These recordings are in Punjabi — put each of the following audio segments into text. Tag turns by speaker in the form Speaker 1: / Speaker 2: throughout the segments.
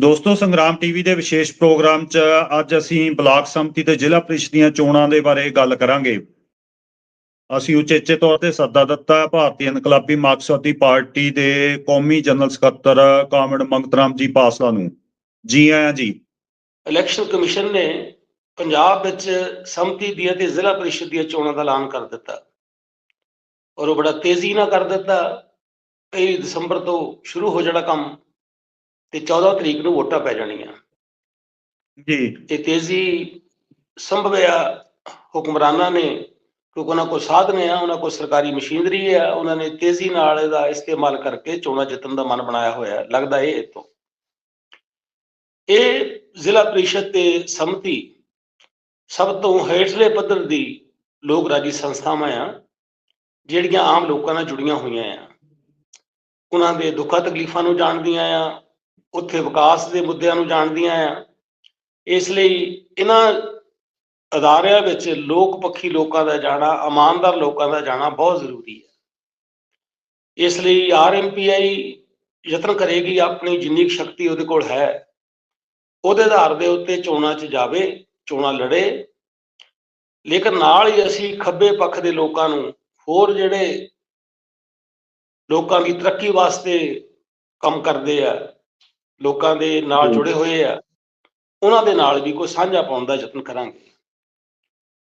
Speaker 1: ਦੋਸਤੋ, ਸੰਗਰਾਮ ਟੀਵੀ ਦੇ ਵਿਸ਼ੇਸ਼ ਪ੍ਰੋਗਰਾਮ 'ਚ ਅੱਜ ਅਸੀਂ ਬਲਾਕ ਸੰਮਤੀ ਤੇ ਜ਼ਿਲ੍ਹਾ ਪ੍ਰੀਸ਼ਦ ਦੀਆਂ ਚੋਣਾਂ ਦੇ ਬਾਰੇ ਗੱਲ ਕਰਾਂਗੇ। ਅਸੀਂ ਉਚੇਚੇ ਤੌਰ ਤੇ ਸੱਦਾ ਦਿੱਤਾ, ਭਾਰਤੀ ਇਨਕਲਾਬੀ ਮਾਰਕਸਵਾਦੀ ਪਾਰਟੀ ਦੇ ਕੌਮੀ ਜਨਰਲ ਸਕੱਤਰ ਕਾਮਰੇਡ ਮੰਗਤ ਰਾਮ ਜੀ ਪਾਸਲਾ ਨੂੰ। ਜੀ ਆਇਆਂ ਜੀ।
Speaker 2: ਇਲੈਕਸ਼ਨ ਕਮਿਸ਼ਨ ਨੇ ਪੰਜਾਬ ਵਿੱਚ ਸੰਮਤੀ ਦੀਆਂ ਤੇ ਜ਼ਿਲ੍ਹਾ ਪ੍ਰੀਸ਼ਦ ਦੀਆਂ ਚੋਣਾਂ ਦਾ ਐਲਾਨ ਕਰ ਦਿੱਤਾ। ਔਰ ਉਹ ਬੜਾ ਤੇਜ਼ੀ ਨਾਲ ਕਰ ਦਿੱਤਾ। 1 ਦਸੰਬਰ ਤੋਂ ਸ਼ੁਰੂ ਹੋ ਜਾਣਾ ਕੰਮ। ਤੇ 14 ਤਰੀਕ ਨੂੰ ਵੋਟਾਂ ਪੈ ਜਾਣੀਆਂ।
Speaker 1: ਜੀ।
Speaker 2: ਇਹ ਤੇਜ਼ੀ ਸੰਭਵਿਆ ਹੁਕਮਰਾਨਾਂ ਨੇ ਕਿਉਂਕਿ ਉਹਨਾਂ ਕੋਲ ਸਾਧਨ ਆ ਉਹਨਾਂ ਕੋਲ ਸਰਕਾਰੀ ਮਸ਼ੀਨਰੀ ਆ ਉਹਨਾਂ ਨੇ ਤੇਜ਼ੀ ਨਾਲ ਇਹਦਾ ਇਸਤੇਮਾਲ ਕਰਕੇ ਚੋਣਾਂ ਜਿੱਤਣ ਦਾ ਮਨ ਬਣਾਇਆ ਹੋਇਆ। ਲੱਗਦਾ ਇਹ ਇਹ ਤੋਂ ਇਹ ਜ਼ਿਲ੍ਹਾ ਪ੍ਰੀਸ਼ਦ ਤੇ ਸੰਮਤੀ ਸਭ ਤੋਂ ਹੇਠਲੇ ਪੱਧਰ ਦੀ ਲੋਕ ਰਾਜੀ ਸੰਸਥਾਵਾਂ ਆ ਜਿਹੜੀਆਂ ਆਮ ਲੋਕਾਂ ਨਾਲ ਜੁੜੀਆਂ ਹੋਈਆਂ ਆ। ਉਹਨਾਂ ਦੇ ਦੁੱਖਾਂ ਤਕਲੀਫਾਂ ਨੂੰ ਜਾਣਦੀਆਂ ਆ ਉੱਥੇ ਵਿਕਾਸ ਦੇ ਮੁੱਦਿਆਂ ਨੂੰ ਜਾਣਦੀਆਂ ਆ। ਇਸ ਲਈ ਇਹਨਾਂ ਅਦਾਰਿਆਂ ਵਿੱਚ ਲੋਕ ਪੱਖੀ ਲੋਕਾਂ ਦਾ ਜਾਣਾ, ਇਮਾਨਦਾਰ ਲੋਕਾਂ ਦਾ ਜਾਣਾ ਬਹੁਤ ਜ਼ਰੂਰੀ ਹੈ। ਇਸ ਲਈ ਆਰਐਮਪੀਆਈ ਯਤਨ ਕਰੇਗੀ, ਆਪਣੀ ਜਿੰਨੀ ਕੁ ਸ਼ਕਤੀ ਉਹਦੇ ਕੋਲ ਹੈ, ਉਹਦੇ ਆਧਾਰ ਦੇ ਉੱਤੇ ਚੋਣਾਂ 'ਚ ਜਾਵੇ, ਚੋਣਾਂ ਲੜੇ। ਲੇਕਿਨ ਨਾਲ ਹੀ ਅਸੀਂ ਖੱਬੇ ਪੱਖ ਦੇ ਲੋਕਾਂ ਨੂੰ ਹੋਰ ਜਿਹੜੇ ਲੋਕਾਂ ਦੀ ਤਰੱਕੀ ਵਾਸਤੇ ਕੰਮ ਕਰਦੇ ਆ ਲੋਕਾਂ ਦੇ ਨਾਲ ਜੁੜੇ ਹੋਏ ਆ ਉਹਨਾਂ ਦੇ ਨਾਲ ਵੀ ਕੋਈ ਸਾਂਝਾ ਪਾਉਣ ਦਾ ਯਤਨ ਕਰਾਂਗੇ।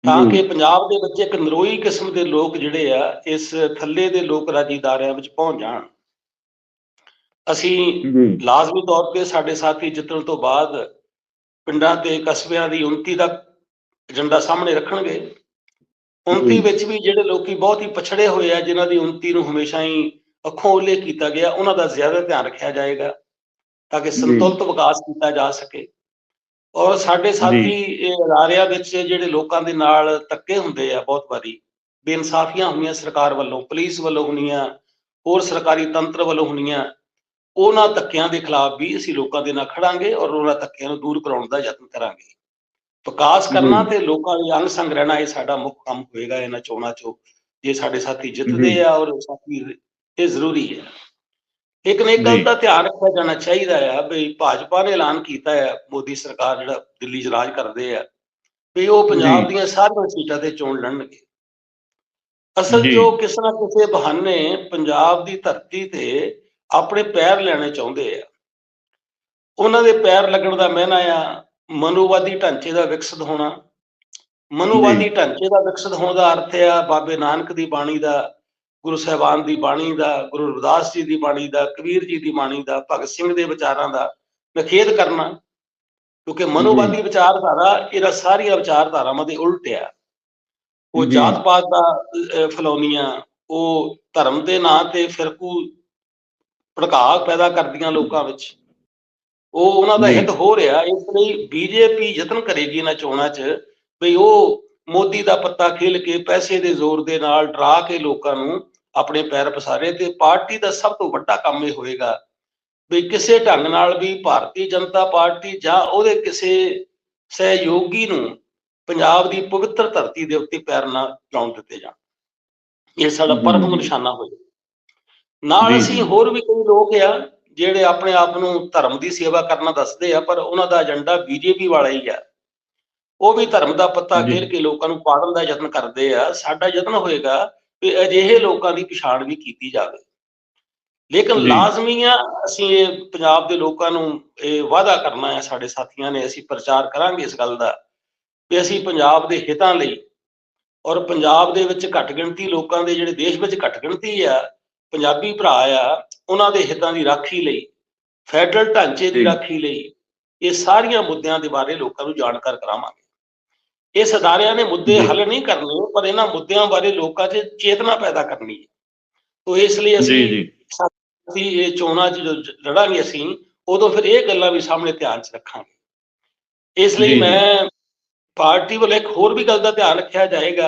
Speaker 2: ਤਾਂ ਕਿ ਪੰਜਾਬ ਦੇ ਵਿੱਚ ਇੱਕ ਨਰੋਈ ਕਿਸਮ ਦੇ ਲੋਕ ਜਿਹੜੇ ਆ ਇਸ ਥੱਲੇ ਦੇ ਲੋਕ ਰਾਜੀਦਾਰਿਆਂ ਵਿੱਚ ਪਹੁੰਚ ਜਾਣ। ਅਸੀਂ ਲਾਜ਼ਮੀ ਤੌਰ ਤੇ ਸਾਡੇ ਸਾਥੀ ਜਿੱਤਣ ਤੋਂ ਬਾਅਦ ਪਿੰਡਾਂ ਤੇ ਕਸਬਿਆਂ ਦੀ ਉਨਤੀ ਦਾ ਏਜੰਡਾ ਸਾਹਮਣੇ ਰੱਖਣਗੇ।
Speaker 1: ਉਨਤੀ
Speaker 2: ਵਿੱਚ ਵੀ ਜਿਹੜੇ ਲੋਕੀ ਬਹੁਤ ਹੀ ਪਛੜੇ ਹੋਏ ਆ ਜਿਨ੍ਹਾਂ ਦੀ ਉਨਤੀ ਨੂੰ ਹਮੇਸ਼ਾ ਹੀ ਅੱਖੋਂ ਓਲੇ ਕੀਤਾ ਗਿਆ ਉਹਨਾਂ ਦਾ ਜ਼ਿਆਦਾ ਧਿਆਨ ਰੱਖਿਆ ਜਾਏਗਾ। ਤਾਂ ਕਿ ਸੰਤੁਲਿਤ ਵਿਕਾਸ ਕੀਤਾ ਜਾ ਸਕੇ। ਔਰ ਸਾਡੇ ਸਾਥੀ ਇਹ ਅਦਾਰਿਆਂ ਵਿੱਚ ਜਿਹੜੇ ਲੋਕਾਂ ਦੇ ਨਾਲ ਧੱਕੇ ਹੁੰਦੇ ਆ ਬਹੁਤ ਵਾਰੀ ਬੇਇਨਸਾਫੀਆਂ ਹੁੰਦੀਆਂ ਸਰਕਾਰ ਵੱਲੋਂ ਪੁਲਿਸ ਵੱਲੋਂ ਹੁੰਦੀਆਂ ਹੋਰ ਸਰਕਾਰੀ ਤੰਤਰ ਵੱਲੋਂ ਹੁੰਦੀਆਂ ਉਹਨਾਂ ਧੱਕਿਆਂ ਦੇ ਖਿਲਾਫ ਵੀ ਅਸੀਂ ਲੋਕਾਂ ਦੇ ਨਾਲ ਖੜਾਂਗੇ ਔਰ ਉਹਨਾਂ ਧੱਕਿਆਂ ਨੂੰ ਦੂਰ ਕਰਾਉਣ ਦਾ ਯਤਨ ਕਰਾਂਗੇ। ਵਿਕਾਸ ਕਰਨਾ। ਤੇ ਲੋਕਾਂ ਦੇ ਅੰਗ ਸੰਗ ਰਹਿਣਾ ਇਹ ਸਾਡਾ ਮੁੱਖ ਕੰਮ ਹੋਏਗਾ ਇਹਨਾਂ ਚੋਣਾਂ 'ਚੋਂ। ਜੇ ਸਾਡੇ ਸਾਥੀ ਜਿੱਤਦੇ ਆ ਔਰ ਸਾਥੀ ਇਹ ਜ਼ਰੂਰੀ ਹੈ। ਇੱਕ ਗੱਲ
Speaker 1: ਜੀ।
Speaker 2: ਦਾ ਧਿਆਨ ਰੱਖਿਆ ਜਾਣਾ ਚਾਹੀਦਾ ਆ ਵੀ ਭਾਜਪਾ ਨੇ ਐਲਾਨ ਕੀਤਾ ਹੈ ਮੋਦੀ ਸਰਕਾਰ ਜਿਹੜਾ ਦਿੱਲੀ 'ਚ ਰਾਜ ਕਰਦੇ ਆ ਵੀ ਉਹ ਪੰਜਾਬ। ਦੀਆਂ ਸਾਰੀਆਂ ਸੀਟਾਂ ਤੇ ਚੋਣ ਲੜਨਗੇ ਅਸਲ
Speaker 1: ਜੀ।
Speaker 2: ਜੋ ਕਿਸੇ ਨਾ ਕਿਸੇ ਬਹਾਨੇ ਪੰਜਾਬ ਦੀ ਧਰਤੀ ਤੇ ਆਪਣੇ ਪੈਰ ਲੈਣੇ ਚਾਹੁੰਦੇ ਆ ਉਹਨਾਂ ਦੇ ਪੈਰ ਲੱਗਣ ਦਾ ਮਹਿਨਾ ਆ ਮਨੋਵਾਦੀ ਢਾਂਚੇ ਦਾ ਵਿਕਸਿਤ ਹੋਣਾ ਮਨੋਵਾਦੀ ਢਾਂਚੇ ਦਾ ਵਿਕਸਿਤ ਹੋਣ ਦਾ ਅਰਥ ਆ ਬਾਬੇ ਨਾਨਕ ਦੀ ਬਾਣੀ ਦਾ ਗੁਰੂ ਸਾਹਿਬਾਨ ਦੀ ਬਾਣੀ ਦਾ ਗੁਰੂ ਰਵਿਦਾਸ ਜੀ ਦੀ ਬਾਣੀ ਦਾ ਕਬੀਰ ਜੀ ਦੀ ਬਾਣੀ ਦਾ ਭਗਤ ਸਿੰਘ ਦੇ ਵਿਚਾਰਾਂ ਦਾ ਨਖੇਧ ਕਰਨਾ ਕਿਉਂਕਿ ਮਨੋਵਾਦੀ ਵਿਚਾਰਧਾਰਾ ਇਹਦਾ ਸਾਰੀਆਂ ਵਿਚਾਰਧਾਰਾਵਾਂ ਦੇ ਉਲਟ ਆ ਉਹ। ਜਾਤ ਪਾਤ ਦਾ ਫੈਲਾਉਣੀਆਂ ਉਹ ਧਰਮ ਦੇ ਨਾਂ ਤੇ ਫਿਰਕੂ ਭੜਕਾ ਪੈਦਾ ਕਰਦੀਆਂ ਲੋਕਾਂ ਵਿੱਚ ਉਹ ਉਹਨਾਂ ਦਾ। ਹਿੱਤ ਹੋ ਰਿਹਾ ਇਸ ਲਈ ਬੀਜੇਪੀ ਯਤਨ ਕਰੇਗੀ ਇਹਨਾਂ ਚੋਣਾਂ 'ਚ ਵੀ ਉਹ ਮੋਦੀ ਦਾ ਪੱਤਾ ਖੇਲ ਕੇ ਪੈਸੇ ਦੇ ਜ਼ੋਰ ਦੇ ਨਾਲ ਡਰਾ ਕੇ ਲੋਕਾਂ ਨੂੰ ਆਪਣੇ ਪੈਰ ਪਸਾਰੇ ਤੇ ਪਾਰਟੀ ਦਾ ਸਭ ਤੋਂ ਵੱਡਾ ਕੰਮ ਇਹ ਹੋਏਗਾ ਵੀ ਕਿਸੇ ਢੰਗ ਨਾਲ ਵੀ ਭਾਰਤੀ ਜਨਤਾ ਪਾਰਟੀ ਜਾਂ ਉਹਦੇ ਕਿਸੇ ਸਹਿਯੋਗੀ ਨੂੰ ਪੰਜਾਬ ਦੀ ਪਵਿੱਤਰ ਧਰਤੀ ਦੇ ਉੱਤੇ ਪੈਰ ਨਾ ਲਾਉਣ ਦਿੱਤੇ ਜਾਣ ਇਹ ਸਾਡਾ
Speaker 1: ਜੀ।
Speaker 2: ਪ੍ਰਮੁੱਖ ਨਿਸ਼ਾਨਾ ਹੋਏਗਾ ਨਾਲ ਅਸੀਂ। ਹੋਰ ਵੀ ਕਈ ਲੋਕ ਆ ਜਿਹੜੇ ਆਪਣੇ ਆਪ ਨੂੰ ਧਰਮ ਦੀ ਸੇਵਾ ਕਰਨਾ ਦੱਸਦੇ ਆ ਪਰ ਉਹਨਾਂ ਦਾ ਏਜੰਡਾ ਬੀਜੇਪੀ ਵਾਲਾ ਹੀ ਆ ਉਹ ਵੀ ਧਰਮ ਦਾ ਪੱਤਾ। ਖੇਲ ਕੇ ਲੋਕਾਂ ਨੂੰ ਪਾੜਨ ਦਾ ਯਤਨ ਕਰਦੇ ਆ ਸਾਡਾ ਯਤਨ ਹੋਏਗਾ ਕਿ ਅਜਿਹੇ ਲੋਕਾਂ ਦੀ ਪਛਾਣ ਵੀ ਕੀਤੀ ਜਾਵੇ ਲੇਕਿਨ। ਲਾਜ਼ਮੀ ਆ ਅਸੀਂ ਇਹ ਪੰਜਾਬ ਦੇ ਲੋਕਾਂ ਨੂੰ ਇਹ ਵਾਅਦਾ ਕਰਨਾ ਹੈ ਸਾਡੇ ਸਾਥੀਆਂ ਨੇ ਅਸੀਂ ਪ੍ਰਚਾਰ ਕਰਾਂਗੇ ਇਸ ਗੱਲ ਦਾ ਕਿ ਅਸੀਂ ਪੰਜਾਬ ਦੇ ਹਿੱਤਾਂ ਲਈ ਔਰ ਪੰਜਾਬ ਦੇ ਵਿੱਚ ਘੱਟ ਗਿਣਤੀ ਲੋਕਾਂ ਦੇ ਜਿਹੜੇ ਦੇਸ਼ ਵਿੱਚ ਘੱਟ ਗਿਣਤੀ ਆ ਪੰਜਾਬੀ ਭਰਾ ਆ ਉਹਨਾਂ ਦੇ ਹਿੱਤਾਂ ਦੀ ਰਾਖੀ ਲਈ ਫੈਡਰਲ ਢਾਂਚੇ ਦੀ। ਰਾਖੀ ਲਈ ਇਹ ਸਾਰੀਆਂ ਮੁੱਦਿਆਂ ਦੇ ਬਾਰੇ ਲੋਕਾਂ ਨੂੰ ਜਾਣਕਾਰ ਕਰਾਵਾਂਗੇ ਇਸ ਅਦਾਰਿਆਂ ਨੇ ਮੁੱਦੇ। ਹੱਲ ਨਹੀਂ ਕਰਨੇ ਪਰ ਇਹਨਾਂ ਮੁੱਦਿਆਂ ਬਾਰੇ ਲੋਕਾਂ 'ਚ ਚੇਤਨਾ ਪੈਦਾ ਕਰਨੀ ਹੈ ਤੋ ਇਸ ਲਈ ਅਸੀਂ
Speaker 1: ਜੀ
Speaker 2: ਅਸੀਂ ਇਹ ਚੋਣਾਂ 'ਚ ਜੋ ਲੜਾਂਗੇ ਅਸੀਂ ਉਦੋਂ ਫਿਰ ਇਹ ਗੱਲਾਂ ਵੀ ਸਾਹਮਣੇ ਧਿਆਨ 'ਚ ਰੱਖਾਂਗੇ ਇਸ ਲਈ। ਮੈਂ ਪਾਰਟੀ ਵੱਲ ਇੱਕ ਹੋਰ ਵੀ ਗੱਲ ਦਾ ਧਿਆਨ ਰੱਖਿਆ ਜਾਏਗਾ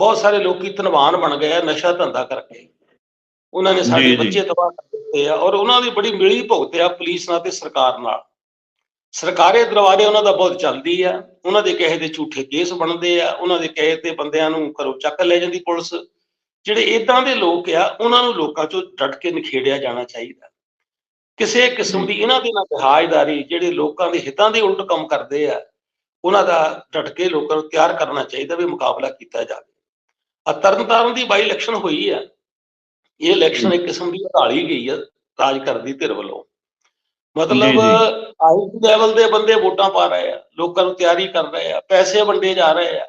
Speaker 2: ਬਹੁਤ ਸਾਰੇ ਲੋਕੀ ਧਨਵਾਨ ਬਣ ਗਏ ਆ ਨਸ਼ਾ ਧੰਦਾ ਕਰਕੇ ਉਹਨਾਂ ਨੇ ਸਾਡੇ। ਬੱਚੇ ਤਬਾਹ ਕਰ ਦਿੱਤੇ ਆ ਔਰ ਉਹਨਾਂ ਦੀ ਬੜੀ ਮਿਲੀ ਭੁਗਤ ਆ ਪੁਲਿਸ ਨਾਲ ਤੇ ਸਰਕਾਰ ਨਾਲ ਸਰਕਾਰੀ ਦਰਬਾਰੇ ਉਹਨਾਂ ਦਾ ਬਹੁਤ ਚੱਲਦੀ ਆ, ਉਹਨਾਂ ਦੇ ਕਹੇ ਤੇ ਝੂਠੇ ਕੇਸ ਬਣਦੇ ਆ, ਉਹਨਾਂ ਦੇ ਕਹੇ ਤੇ ਬੰਦਿਆਂ ਨੂੰ ਘਰੋਂ ਚੱਕ ਲੈ ਜਾਂਦੀ ਪੁਲਿਸ। ਜਿਹੜੇ ਇਦਾਂ ਦੇ ਲੋਕ ਆ, ਉਹਨਾਂ ਨੂੰ ਲੋਕਾਂ ਚੋਂ ਡਟ ਕੇ ਨਿਖੇੜਿਆ ਜਾਣਾ ਚਾਹੀਦਾ। ਕਿਸੇ ਕਿਸਮ ਦੀ ਇਹਨਾਂ ਦੇ ਨਾਲ ਜਹਾਜ਼ਦਾਰੀ ਜਿਹੜੇ ਲੋਕਾਂ ਦੇ ਹਿੱਤਾਂ ਦੇ ਉਲਟ ਕੰਮ ਕਰਦੇ ਆ, ਉਹਨਾਂ ਦਾ ਡਟ ਕੇ ਲੋਕਾਂ ਨੂੰ ਤਿਆਰ ਕਰਨਾ ਚਾਹੀਦਾ ਵੀ ਮੁਕਾਬਲਾ ਕੀਤਾ ਜਾਵੇ। ਆ ਤਰਨਤਾਰਨ ਦੀ ਬਾਈ ਇਲੈਕਸ਼ਨ ਹੋਈ ਆ। ਇਹ ਇਲੈਕਸ਼ਨ ਇੱਕ ਕਿਸਮ ਦੀ ਢਾਲੀ ਗਈ ਆ, ਰਾਜ ਕਰਦੀ ਧਿਰ ਵੱਲੋਂ। ਮਤਲਬ
Speaker 1: ਜੀ, ਜੀ।
Speaker 2: ਆਈ ਲੈਵਲ ਦੇ ਬੰਦੇ ਵੋਟਾਂ ਪਾ ਰਹੇ ਆ ਲੋਕਾਂ ਨੂੰ ਤਿਆਰੀ ਕਰ ਰਹੇ ਆ ਪੈਸੇ ਵੰਡੇ ਜਾ ਰਹੇ ਆ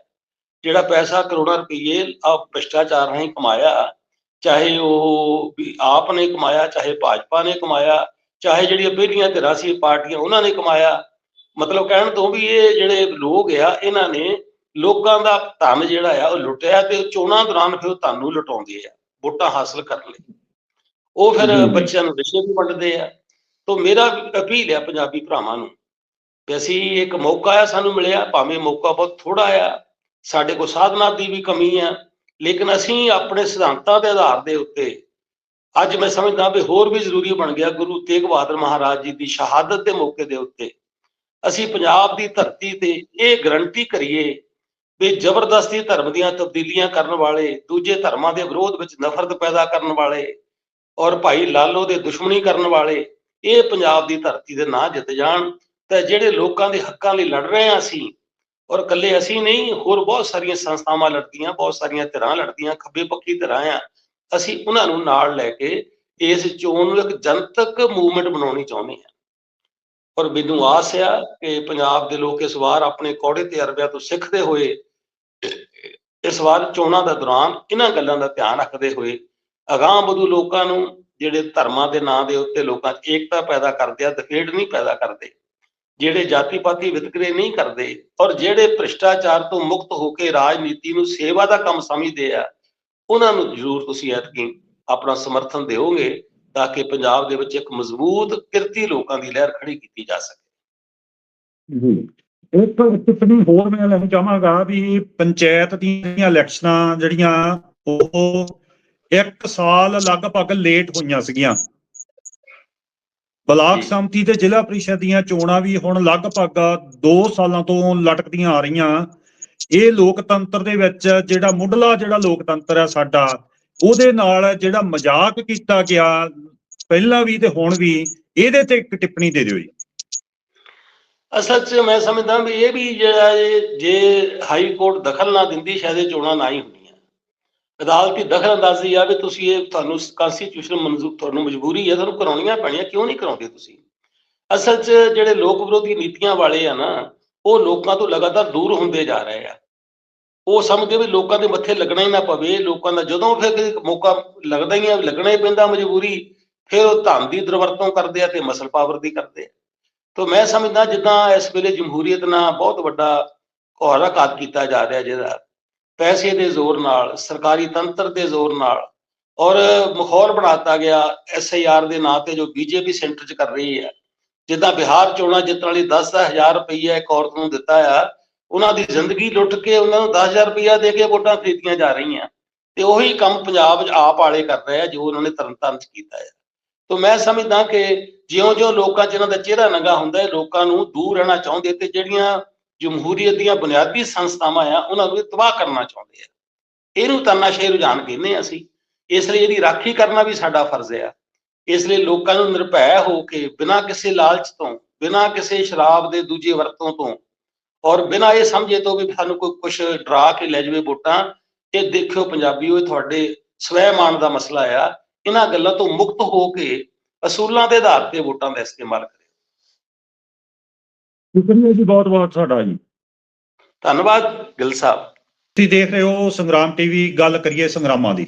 Speaker 2: ਜਿਹੜਾ ਪੈਸਾ ਕਰੋੜਾਂ ਰੁਪਏ ਆ ਭ੍ਰਿਸ਼ਟਾਚਾਰ ਰਾਹੀਂ ਕਮਾਇਆ ਚਾਹੇ ਉਹ ਵੀ ਆਪ ਨੇ ਕਮਾਇਆ ਚਾਹੇ ਭਾਜਪਾ ਨੇ ਕਮਾਇਆ ਚਾਹੇ ਜਿਹੜੀਆਂ ਪਹਿਲੀਆਂ ਧਿਰਾਂ ਸੀ ਪਾਰਟੀਆਂ ਉਹਨਾਂ ਨੇ ਕਮਾਇਆ ਮਤਲਬ ਕਹਿਣ ਤੋਂ ਵੀ ਇਹ ਜਿਹੜੇ ਲੋਕ ਆ ਇਹਨਾਂ ਨੇ ਲੋਕਾਂ ਦਾ ਧਨ ਜਿਹੜਾ ਆ ਉਹ ਲੁੱਟਿਆ ਤੇ ਚੋਣਾਂ ਦੌਰਾਨ ਫਿਰ ਉਹ ਧਨ ਨੂੰ ਲੁਟਾਉਂਦੇ ਆ ਵੋਟਾਂ ਹਾਸਲ ਕਰਨ ਲਈ ਉਹ ਫਿਰ। ਬੱਚਿਆਂ ਨੂੰ ਰਿਸ਼ਵਤ ਵੀ ਵੰਡਦੇ ਆ ਤੋਂ ਮੇਰਾ ਅਪੀਲ ਹੈ ਪੰਜਾਬੀ ਭਰਾਵਾਂ ਨੂੰ ਕਿ ਅਸੀਂ ਇੱਕ ਮੌਕਾ ਆ ਸਾਨੂੰ ਮਿਲਿਆ, ਭਾਵੇਂ ਮੌਕਾ ਬਹੁਤ ਥੋੜਾ ਆ, ਸਾਡੇ ਕੋਲ ਸਾਧਨਾਂ ਦੀ ਵੀ ਕਮੀ ਆ, ਲੇਕਿਨ ਅਸੀਂ ਆਪਣੇ ਸਿਧਾਂਤਾਂ ਦੇ ਆਧਾਰ ਦੇ ਉੱਤੇ ਅੱਜ ਮੈਂ ਸਮਝਦਾ ਵੀ ਹੋਰ ਵੀ ਜ਼ਰੂਰੀ ਬਣ ਗਿਆ ਗੁਰੂ ਤੇਗ ਬਹਾਦਰ ਮਹਾਰਾਜ ਜੀ ਦੀ ਸ਼ਹਾਦਤ ਦੇ ਮੌਕੇ ਦੇ ਉੱਤੇ। ਅਸੀਂ ਪੰਜਾਬ ਦੀ ਧਰਤੀ ਤੇ ਇਹ ਗਰੰਟੀ ਕਰੀਏ ਵੀ ਜ਼ਬਰਦਸਤੀ ਧਰਮ ਦੀਆਂ ਤਬਦੀਲੀਆਂ ਕਰਨ ਵਾਲੇ, ਦੂਜੇ ਧਰਮਾਂ ਦੇ ਵਿਰੋਧ ਵਿੱਚ ਨਫ਼ਰਤ ਪੈਦਾ ਕਰਨ ਵਾਲੇ ਔਰ ਭਾਈ ਲਾਲੋ ਦੇ ਦੁਸ਼ਮਣੀ ਕਰਨ ਵਾਲੇ ਇਹ ਪੰਜਾਬ ਦੀ ਧਰਤੀ ਦੇ ਨਾਂ ਜਿੱਤ ਜਾਣ ਤਾਂ ਜਿਹੜੇ ਲੋਕਾਂ ਦੇ ਹੱਕਾਂ ਲਈ ਲੜ ਰਹੇ ਹਾਂ ਅਸੀਂ ਔਰ ਇਕੱਲੇ ਅਸੀਂ ਨਹੀਂ, ਹੋਰ ਬਹੁਤ ਸਾਰੀਆਂ ਸੰਸਥਾਵਾਂ ਲੜਦੀਆਂ, ਬਹੁਤ ਸਾਰੀਆਂ ਧਿਰਾਂ ਲੜਦੀਆਂ, ਖੱਬੇ ਪੱਖੀ ਧਿਰਾਂ ਆ ਅਸੀਂ ਉਹਨਾਂ ਨੂੰ ਨਾਲ ਲੈ ਕੇ ਇਸ ਚੋਣ ਨੂੰ ਇੱਕ ਜਨਤਕ ਮੂਵਮੈਂਟ ਬਣਾਉਣੀ ਚਾਹੁੰਦੇ ਹਾਂ। ਔਰ ਮੈਨੂੰ ਆਸ ਆ ਕਿ ਪੰਜਾਬ ਦੇ ਲੋਕ ਇਸ ਵਾਰ ਆਪਣੇ ਕੌੜੇ ਤੇ ਅਰਬਿਆਂ ਤੋਂ ਸਿੱਖਦੇ ਹੋਏ, ਇਸ ਵਾਰ ਚੋਣਾਂ ਦਾ ਦੌਰਾਨ ਇਹਨਾਂ ਗੱਲਾਂ ਦਾ ਧਿਆਨ ਰੱਖਦੇ ਹੋਏ ਅਗਾਂਹ ਵਧੂ ਲੋਕਾਂ ਨੂੰ ਜਿਹੜੇ ਧਰਮਾਂ ਦੇ ਨਾਂ ਦੇ ਉੱਤੇ ਲੋਕਾਂ 'ਚ ਏਕਤਾ ਪੈਦਾ ਕਰਦੇ ਆ ਦਫੇੜ ਨਹੀਂ ਪੈਦਾ ਕਰਦੇ। ਜਿਹੜੇ ਜਾਤੀ ਪਾਤੀ ਵਿਤਕਰੇ ਨਹੀਂ ਕਰਦੇ ਔਰ ਜਿਹੜੇ ਭ੍ਰਿਸ਼ਟਾਚਾਰ ਤੋਂ ਮੁਕਤ ਹੋ ਕੇ ਰਾਜਨੀਤੀ ਨੂੰ ਸੇਵਾ ਦਾ ਕੰਮ ਸਮਝਦੇ ਆ, ਉਹਨਾਂ ਨੂੰ ਜ਼ਰੂਰ ਤੁਸੀਂ ਐਤਕੀ ਆਪਣਾ ਸਮਰਥਨ ਦਿਓਗੇ ਤਾਂ ਕਿ ਪੰਜਾਬ ਦੇ ਵਿੱਚ ਇੱਕ ਮਜ਼ਬੂਤ, ਕਿਰਤੀ ਲੋਕਾਂ ਦੀ ਲਹਿਰ ਖੜੀ ਕੀਤੀ ਜਾ ਸਕੇ।
Speaker 1: ਜੀ ਇੱਕ ਟਿੱਪਣੀ ਹੋਰ ਮੈਂ ਲੈਣੀ ਚਾਹਾਂਗਾ ਵੀ ਪੰਚਾਇਤ ਦੀਆਂ ਇਲੈਕਸ਼ਨਾਂ ਜਿਹੜੀਆਂ ਉਹ ਇੱਕ ਸਾਲ ਲਗਭਗ ਲੇਟ ਹੋਈਆਂ ਸੀਗੀਆਂ। ਬਲਾਕ। ਸੰਮਤੀ ਤੇ ਜ਼ਿਲ੍ਹਾ ਪ੍ਰੀਸ਼ਦ ਦੀਆਂ ਚੋਣਾਂ ਵੀ ਹੁਣ ਲਗਭਗ 2 ਸਾਲਾਂ ਤੋਂ ਲਟਕਦੀਆਂ ਆ ਰਹੀਆਂ। ਇਹ ਲੋਕਤੰਤਰ ਦੇ ਵਿੱਚ ਜਿਹੜਾ ਮੁੱਢਲਾ ਜਿਹੜਾ ਲੋਕਤੰਤਰ ਹੈ ਸਾਡਾ ਉਹਦੇ ਨਾਲ ਜਿਹੜਾ ਮਜ਼ਾਕ ਕੀਤਾ ਗਿਆ ਪਹਿਲਾਂ ਵੀ ਤੇ ਹੁਣ ਵੀ ਇਹਦੇ ਤੇ ਇੱਕ ਟਿੱਪਣੀ ਦੇ ਦਿਓ ਜੀ।
Speaker 2: ਅਸਲ 'ਚ ਮੈਂ ਸਮਝਦਾ ਵੀ ਇਹ ਵੀ ਜਿਹੜਾ ਜੇ ਹਾਈ ਕੋਰਟ ਦਖਲ ਨਾ ਦਿੰਦੀ ਸ਼ਾਇਦ ਇਹ ਚੋਣਾਂ ਨਾ ਹੀ ਅਦਾਲਤੀ ਦਖਲ ਅੰਦਾਜ਼ੀ ਆ ਵੀ ਤੁਸੀਂ ਇਹ ਤੁਹਾਨੂੰ ਕਨਸਟੀਟਿਊਸ਼ਨ ਮਨਜ਼ੂਰ ਤੁਹਾਨੂੰ ਮਜਬੂਰੀ ਹੈ ਤੁਹਾਨੂੰ ਕਰਾਉਣੀਆਂ ਪੈਣੀਆਂ, ਕਿਉਂ ਨਹੀਂ ਕਰਾਉਂਦੇ ਤੁਸੀਂ? ਅਸਲ 'ਚ ਜਿਹੜੇ ਲੋਕ ਵਿਰੋਧੀ ਨੀਤੀਆਂ ਵਾਲੇ ਆ ਨਾ, ਉਹ ਲੋਕਾਂ ਤੋਂ ਲਗਾਤਾਰ ਦੂਰ ਹੁੰਦੇ ਜਾ ਰਹੇ ਆ। ਉਹ ਸਮਝਦੇ ਵੀ ਲੋਕਾਂ ਦੇ ਮੱਥੇ ਲੱਗਣਾ ਹੀ ਨਾ ਪਵੇ, ਲੋਕਾਂ ਦਾ ਜਦੋਂ ਫਿਰ ਮੌਕਾ ਲੱਗਦਾ ਹੀ ਆ, ਲੱਗਣਾ ਹੀ ਪੈਂਦਾ ਮਜਬੂਰੀ, ਫਿਰ ਉਹ ਧਨ ਦੀ ਦੁਰਵਰਤੋਂ ਕਰਦੇ ਆ ਤੇ ਮਸਲ ਪਾਵਰ ਦੀ ਕਰਦੇ ਆ। ਤੋ ਮੈਂ ਸਮਝਦਾ ਜਿੱਦਾਂ ਇਸ ਵੇਲੇ ਜਮਹੂਰੀਅਤ ਨਾਲ ਬਹੁਤ ਵੱਡਾ ਘੋਰਾ ਘਾਤ ਕੀਤਾ ਜਾ ਰਿਹਾ, ਜਿਹਦਾ ਪੈਸੇ ਦੇ ਜ਼ੋਰ ਨਾਲ, ਸਰਕਾਰੀ ਤੰਤਰ ਦੇ ਜ਼ੋਰ ਨਾਲ ਔਰ ਮਾਹੌਲ ਬਣਾਤਾ ਗਿਆ ਐਸਆਈਆਰ ਦੇ ਨਾਂ ਤੇ ਜੋ ਬੀਜੇਪੀ ਸੈਂਟਰ 'ਚ ਕਰ ਰਹੀ ਹੈ। ਜਿੱਦਾਂ ਬਿਹਾਰ ਚੋਣਾਂ ਜਿੱਤਣ ਵਾਲੀ 10000 ਰੁਪਈਆ ਇੱਕ ਔਰਤ ਨੂੰ ਦਿੱਤਾ ਆ, ਉਹਨਾਂ ਦੀ ਜ਼ਿੰਦਗੀ ਲੁੱਟ ਕੇ ਉਹਨਾਂ ਨੂੰ 10000 ਰੁਪਈਆ ਦੇ ਕੇ ਵੋਟਾਂ ਖਰੀਦੀਆਂ ਜਾ ਰਹੀਆਂ। ਤੇ ਉਹੀ ਕੰਮ ਪੰਜਾਬ 'ਚ ਆਪ ਵਾਲੇ ਕਰ ਰਹੇ ਆ, ਜੋ ਉਹਨਾਂ ਨੇ ਤਰਨਤਾਰਨ 'ਚ ਕੀਤਾ ਹੈ ਤੋ ਮੈਂ ਸਮਝਦਾ ਕਿ ਜਿਉਂ-ਜਿਉਂ ਲੋਕਾਂ 'ਚ ਇਹਨਾਂ ਦਾ ਚਿਹਰਾ ਨੰਗਾ ਹੁੰਦਾ ਹੈ, ਲੋਕਾਂ ਨੂੰ ਦੂਰ ਰਹਿਣਾ ਚਾਹੁੰਦੇ ਤੇ ਜਿਹੜੀਆਂ ਜਮਹੂਰੀਅਤ ਦੀਆਂ ਬੁਨਿਆਦੀ ਸੰਸਥਾਵਾਂ ਆ, ਉਹਨਾਂ ਨੂੰ ਤਬਾਹ ਕਰਨਾ ਚਾਹੁੰਦੇ ਆ। ਇਹਨੂੰ ਤਾਨਾਸ਼ਾਹੀ ਰੁਝਾਨ ਕਹਿੰਦੇ ਆ ਅਸੀਂ। ਇਸ ਲਈ ਇਹਦੀ ਰਾਖੀ ਕਰਨਾ ਵੀ ਸਾਡਾ ਫਰਜ਼ ਆ। ਇਸ ਲਈ ਲੋਕਾਂ ਨੂੰ ਨਿਰਭੈ ਹੋ ਕੇ ਬਿਨਾਂ ਕਿਸੇ ਲਾਲਚ ਤੋਂ, ਬਿਨਾਂ ਕਿਸੇ ਸ਼ਰਾਬ ਦੇ ਦੂਜੇ ਵਰਤੋਂ ਤੋਂ ਔਰ ਬਿਨਾਂ ਇਹ ਸਮਝੇ ਤੋਂ ਵੀ ਸਾਨੂੰ ਕੋਈ ਕੁਝ ਡਰਾ ਕੇ ਲੈ ਜਾਵੇ ਵੋਟਾਂ, ਇਹ ਦੇਖਿਓ ਪੰਜਾਬੀਓ ਇਹ ਤੁਹਾਡੇ ਸਵੈਮਾਨ ਦਾ ਮਸਲਾ ਆ। ਇਹਨਾਂ ਗੱਲਾਂ ਤੋਂ ਮੁਕਤ ਹੋ ਕੇ ਅਸੂਲਾਂ ਦੇ ਆਧਾਰ ਤੇ ਵੋਟਾਂ ਦਾ ਇਸਤੇਮਾਲ ਕਰੇ
Speaker 1: ਸ਼ੁਕਰੀਆ ਜੀ ਬਹੁਤ ਬਹੁਤ ਤੁਹਾਡਾ ਜੀ।
Speaker 2: ਧੰਨਵਾਦ ਗਿੱਲ ਸਾਹਿਬ।
Speaker 1: ਤੁਸੀਂ ਦੇਖ ਰਹੇ ਹੋ ਸੰਗਰਾਮ ਟੀਵੀ ਗੱਲ ਕਰੀਏ ਸੰਗਰਾਮਾਂ ਦੀ।